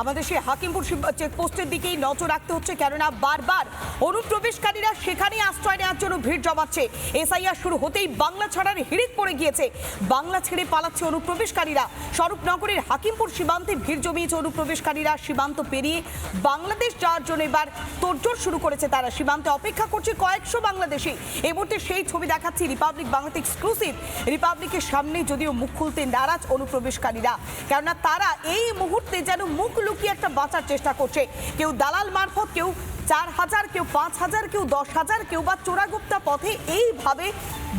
আমাদের সেই হাকিমপুর চেকপোস্টের দিকেই নজর রাখতে হচ্ছে, কেননা বারবার অনুপ্রবেশকারীরা সেখানেই আশ্রয় নেওয়ার জন্য ভিড় জমাচ্ছে। এসআইআর শুরু হতেই বাংলা ছাড়ার হিড়িক পড়ে গিয়েছে। বাংলা ছেড়ে পালাচ্ছে অনুপ্রবেশকারীরা। স্বরূপনগরের হাকিমপুর সীমান্তে ভিড় জমিয়েছে অনুপ্রবেশকারীরা। সীমান্ত পেরিয়ে বাংলাদেশ যাওয়ার জন্য এবার তোড়জোড় শুরু করেছে তারা। সীমান্তে অপেক্ষা করছে কয়েকশো বাংলাদেশি। এ মুহূর্তে সেই ছবি দেখাচ্ছি রিপাবলিক বাংলাতে এক্সক্লুসিভ রিপাবলিকের সামনে যদিও মুখ খুলতে নারাজ অনুপ্রবেশকারীরা। কেননা তারা এই মুহূর্তে যেন মুখ লুকিয়ে একটা বাঁচার চেষ্টা করছে। কেউ দালাল মারফত, কেউ চার হাজার, কেউ পাঁচ হাজার, কেউ দশ হাজার, কেউ বা চোরাগুপ্তা পথে এইভাবে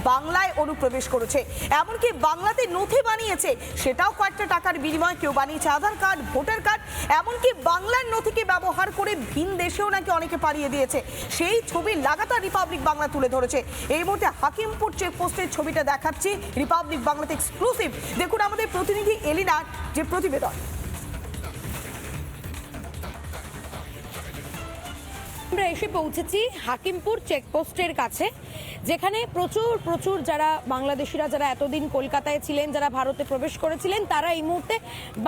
বাংলায় অনুপ্রবেশ করেছে। এমনকি বাংলাতে নথি বানিয়েছে, সেটাও কয়েকটা টাকার বিনিময়ে কেউ বানিয়েছে। আধার কার্ড, ভোটার কার্ড, এমনকি বাংলার নথিকে ব্যবহার করে ভিন দেশেও নাকি অনেকে পাড়িয়ে দিয়েছে। সেই ছবি লাগাতার রিপাবলিক বাংলা তুলে ধরেছে। এই মুহূর্তে হাকিমপুর চেকপোস্টের ছবিটা দেখাচ্ছি। রিপাবলিক বাংলাতে এক্সক্লুসিভ দেখুন আমাদের প্রতিনিধি এলিনার যে প্রতিবেদন। আমরা এসে পৌঁছেছি হাকিমপুর চেকপোস্টের কাছে, যেখানে প্রচুর প্রচুর যারা বাংলাদেশিরা যারা এতদিন কলকাতায় ছিলেন, যারা ভারতে প্রবেশ করেছিলেন, তারা এই মুহূর্তে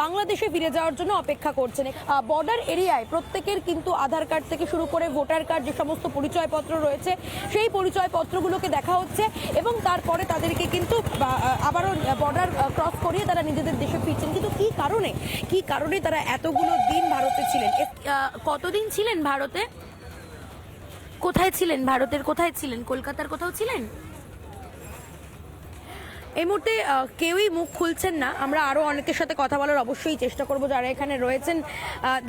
বাংলাদেশে ফিরে যাওয়ার জন্য অপেক্ষা করছেন। বর্ডার এরিয়ায় প্রত্যেকের কিন্তু আধার কার্ড থেকে শুরু করে ভোটার কার্ড, যে সমস্ত পরিচয়পত্র রয়েছে, সেই পরিচয়পত্রগুলোকে দেখা হচ্ছে এবং তারপরে তাদেরকে কিন্তু আবারও বর্ডার ক্রস করিয়ে তারা নিজেদের দেশে ফিরছেন। কিন্তু কি কারণে? কি কারণে তারা এতগুলো দিন ভারতে ছিলেন? কতদিন ছিলেন ভারতে? কোথায় ছিলেন? ভারতের কোথায় ছিলেন? কলকাতার কোথাও ছিলেন? এই মুহূর্তে কেউই মুখ খুলছেন না। আমরা আরও অনেকের সাথে কথা বলার অবশ্যই চেষ্টা করব যারা এখানে রয়েছেন।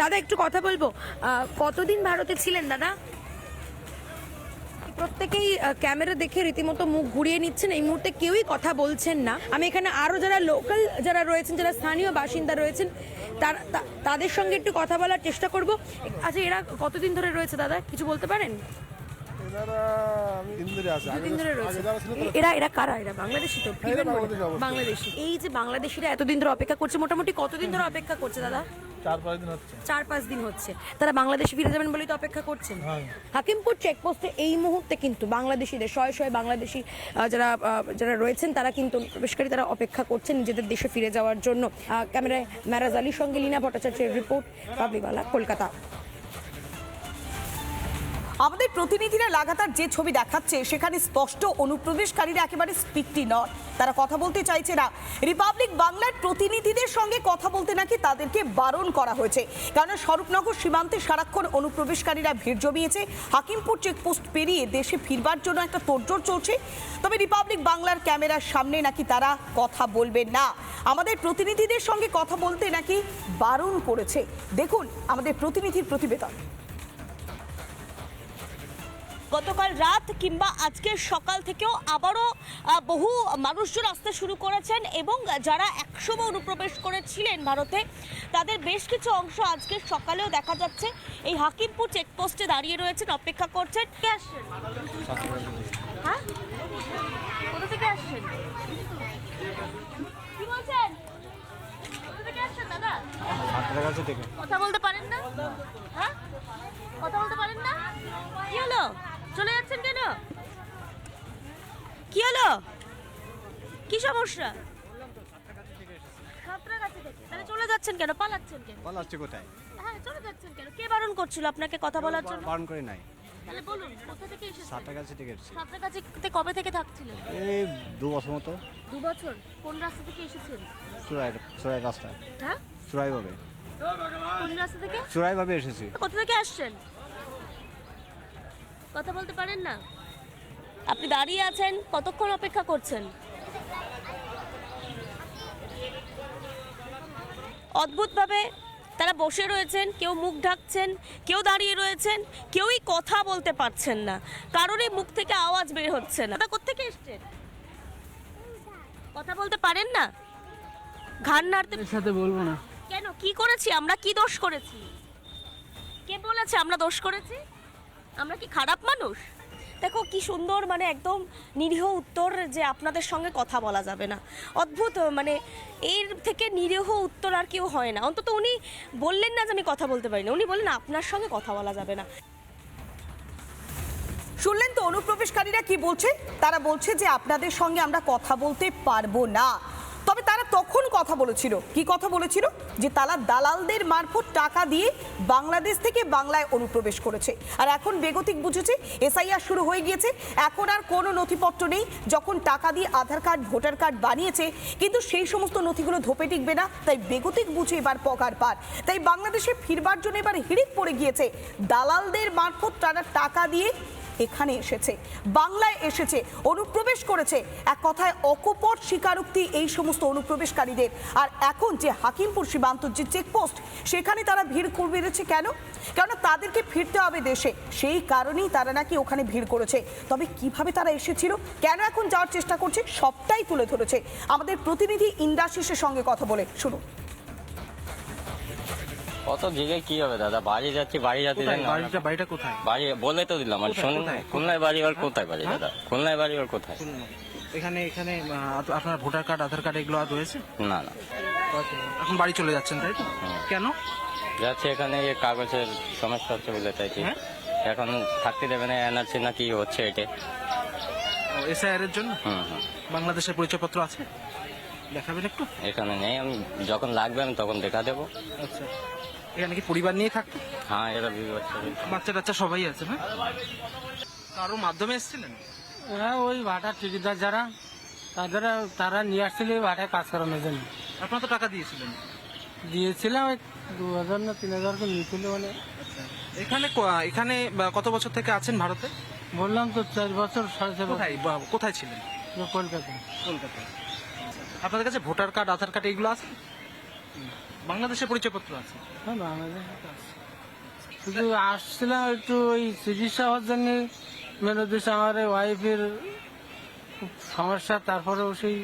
দাদা, একটু কথা বলব। কতদিন ভারতে ছিলেন, দাদা? প্রত্যেকেই ক্যামেরা দেখে রীতিমতো মুখ ঘুরিয়ে নিচ্ছেন। এই মুহূর্তে কেউই কথা বলছেন না। আমি এখানে আরও যারা লোকাল যারা রয়েছেন যারা স্থানীয় বাসিন্দা রয়েছেন তার- তা- তাদের সঙ্গে একটু কথা বলার চেষ্টা করব। আচ্ছা এরা কতদিন ধরে রয়েছে দাদা? কিছু বলতে পারেন? এরা এরা কারা? এরা বাংলাদেশি তো? হ্যাঁ, বাংলাদেশি বাংলাদেশি। এই যে বাংলাদেশিরা এতদিন ধরে অপেক্ষা করছে মোটামুটি কতদিন ধরে অপেক্ষা করছে দাদা? চার পাঁচ দিন হচ্ছে। চার পাঁচ দিন হচ্ছে। তারা বাংলাদেশে ফিরে যাবেন বলেই তো অপেক্ষা করছেন। হ্যাঁ। হাকিমপুর চেকপোস্টে এই মুহূর্তে কিন্তু বাংলাদেশিদের শয়ে শয়ে বাংলাদেশি যারা যারা রয়েছেন তারা কিন্তু তারা অপেক্ষা করছেন নিজেদের দেশে ফিরে যাওয়ার জন্য। ক্যামেরায় ম্যারাজ আলীর সঙ্গে লীনা ভট্টাচার্যের রিপোর্ট পাবলিওয়ালা কলকাতা। আমাদের প্রতিনিধিরা লাগাতার যে ছবি দেখাচ্ছে, সেখানে স্পষ্ট অনুপ্রবেশকারীরা একেবারে স্পিকটি নয়। তারা কথা বলতে চাইছে না। রিপাবলিক বাংলার প্রতিনিধিদের সঙ্গে কথা বলতে নাকি তাদেরকে বারণ করা হয়েছে। কারণ স্বরূপনগর সীমান্তে সারাক্ষণ অনুপ্রবেশকারীরা ভিড় জমিয়েছে। হাকিমপুর চেকপোস্ট পেরিয়ে দেশে ফিরবার জন্য একটা তোড়জোড় চলছে। তবে রিপাবলিক বাংলার ক্যামেরার সামনে নাকি তারা কথা বলবেন না। আমাদের প্রতিনিধিদের সঙ্গে কথা বলতে নাকি বারণ করেছে। দেখুন আমাদের প্রতিনিধির প্রতিবেদন। গতকাল রাত কিংবা আজকের সকাল থেকেও আবারও বহু মানুষজন আসতে শুরু করেছেন এবং যারা একসময় অনুপ্রবেশ করেছিলেন ভারতে তাদের বেশ কিছু অংশ আজকে সকালেও দেখা যাচ্ছে। এই হাকিমপুর চেকপোস্টে দাঁড়িয়ে রয়েছেন অপেক্ষা করছেন। কে আসছেন? হ্যাঁ? কোথা থেকে আসছেন? কি বলছেন? কোথা থেকে আসছেন দাদা? সাঁতরাগাছি থেকে। কথা বলতে পারেন না? হ্যাঁ? কথা বলতে পারেন না? কি হলো? চলে যাচ্ছেন কেন? কি হলো? কি সমস্যা? সাঁতরাগাছি থেকে। তাহলে চলে যাচ্ছেন কেন? পালাচ্ছেন কেন? পালাচ্ছে কোথায়? হ্যাঁ চলে যাচ্ছেন কেন? কে বারণ করছিল আপনাকে কথা বলার জন্য? বারণ করে নাই। তাহলে বলুন কোথা থেকে এসেছেন? সাঁতরাগাছি থেকে এসেছি। সাঁতরাগাছিতে কবে থেকে থাকছিলেন? এই দু বছর মতো। দু বছর? কোন রাস্তা থেকে এসেছেন? চুরাই চুরাই রাস্তায়। হ্যাঁ? চুরাইভাবে। কোন রাস্তা থেকে? চুরাইভাবে এসেছি। কোথা থেকে আসছেন? কথা বলতে পারেন না? আপনি দাঁড়িয়ে আছেন কতক্ষণ অপেক্ষা করছেন? অদ্ভুতভাবে তারা বসে রয়েছেন কেউ মুখ ঢাকছেন কেউ দাঁড়িয়ে রয়েছেন কেউই কথা বলতে পারছেন না। কারোরই মুখ থেকে আওয়াজ বের হচ্ছে না। দাদা কোথেকে এসছেন? কথা বলতে পারেন না? ঘাড় নাড়তে সাথে বলব না। কেন? কি করেছি? আমরা কি দোষ করেছি? কে বলেছে আমরা দোষ করেছি? আমরা কি খারাপ মানুষ? দেখো কি সুন্দর মানে একদম নিরীহ উত্তর যে আপনাদের সঙ্গে কথা বলা যাবে না। অদ্ভুত মানে এর থেকে নিরীহ উত্তর আর কেউ হয় না। অন্তত উনি বললেন না যে আমি কথা বলতে পারি না। উনি বললেন আপনার সঙ্গে কথা বলা যাবে না। শুনলেন তো অনুপ্রবেশকারীরা কি বলছে? তারা বলছে যে আপনাদের সঙ্গে আমরা কথা বলতে পারব না। তবে তারা তখন কথা বলেছিল। কি কথা বলেছিল? যে তারা দালালদের মারফত টাকা দিয়ে বাংলাদেশ থেকে বাংলায় অনুপ্রবেশ করেছে। আর এখন বেগতিক বুঝেছে, এসআইআর শুরু হয়ে গিয়েছে। এখন আর কোনো নথিপত্র নেই। যখন টাকা দিয়ে আধার কার্ড, ভোটার কার্ড বানিয়েছে, কিন্তু সেই সমস্ত নথিগুলো ধোপে টিকবে না। তাই বেগতিক বুঝে এবার পকার পার। তাই বাংলাদেশে ফিরবার জন্য এবার হিড়িক পড়ে গিয়েছে। দালালদের মারফত তারা টাকা দিয়ে এখানে এসেছে। বাংলায় এসেছে, অনুপ্রবেশ করেছে। এক কথায় অকপট স্বীকারোক্তি এই সমস্ত অনুপ্রবেশকারীদের। আর এখন যে হাকিমপুর সীমান্ত যে চেকপোস্ট সেখানে তারা ভিড় বেড়েছে কেন? কেননা তাদেরকে ফিরতে হবে দেশে। সেই কারণেই তারা নাকি ওখানে ভিড় করেছে। তবে কীভাবে তারা এসেছিল, কেন এখন যাওয়ার চেষ্টা করছে, সবটাই তুলে ধরেছে। আমাদের প্রতিনিধি ইন্দ্রাশিসের সঙ্গে কথা বলে, শুনুন। কত জিগে কি হবে দাদা? বাড়ি যাচ্ছি বাড়ি যাচ্ছি না। বাড়িটা বাড়িটা কোথায়? বাড়ি বলে তো দিলাম আর শুনুন? খুলনায় বাড়ি আর কোথায় বাড়ি হ্যাঁ? দাদা? খুলনায় বাড়ি আর কোথায়? এখানে এখানে আপনার ভোটার কার্ড আধার কার্ড এগুলো আর রয়েছে? না না। এখন বাড়ি চলে যাচ্ছেন তাই তো? কেন? যাচ্ছে এখানে এই কাগজের সমস্যা হচ্ছে বলে চাইছি হ্যাঁ? এখন থাকতে দেবে না এনআরসি না কি হচ্ছে এটা এসআইআর এর জন্য? বাংলাদেশের পরিচয়পত্র আছে? দেখাবেন একটু? এখানে নেই আমি যখন লাগবে আমি তখন দেখা দেবো। আচ্ছা। এখানে কি পরিবার নিয়ে থাকতো হ্যাঁ এরা বাচ্চা টাচ্চা সবাই আছে না? কারও মাধ্যমে এসেছিলেন? হ্যাঁ ওই ভাটার ঠিকাদার যারা তাদের তারা নিয়ে আসছিল এই ভাটায় কাজ করানোর জন্য। আপনারা তো টাকা দিয়েছিলেন। দিয়েছিলাম ওই দু হাজার না তিন হাজার করে নিয়েছিল মানে এখানে ক- এখানে কত বছর থেকে আছেন ভারতে? বললাম তো চার বছর সাড়ে চার বছর। কোথায় বা, কোথায় ছিলেন? কলকাতায়। কলকাতায়। আপনাদের কাছে ভোটার কার্ড আধার কার্ড এগুলো আছে? বাংলাদেশের পরিচয়পত্র আছে? হ্যাঁ বাংলাদেশে তো আছে। শুধু আসছিলাম একটু ওই চিকিৎসা হওয়ার জন্য মেন উদ্দেশ্য আমার ওয়াইফের খুব সমস্যা তারপরেও সেই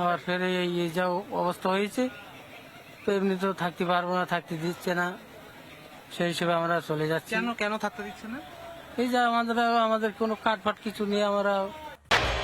আবার ফের এই এই যা অবস্থা হয়েছে তো এমনি তো থাকতে পারব না থাকতে দিচ্ছে না। সেই হিসেবে আমরা চলে যাচ্ছি। কেন কেন থাকতে দিচ্ছে না? এই যে আমাদের আমাদের কোনো কাঠ ফাট কিছু নিয়ে আমরা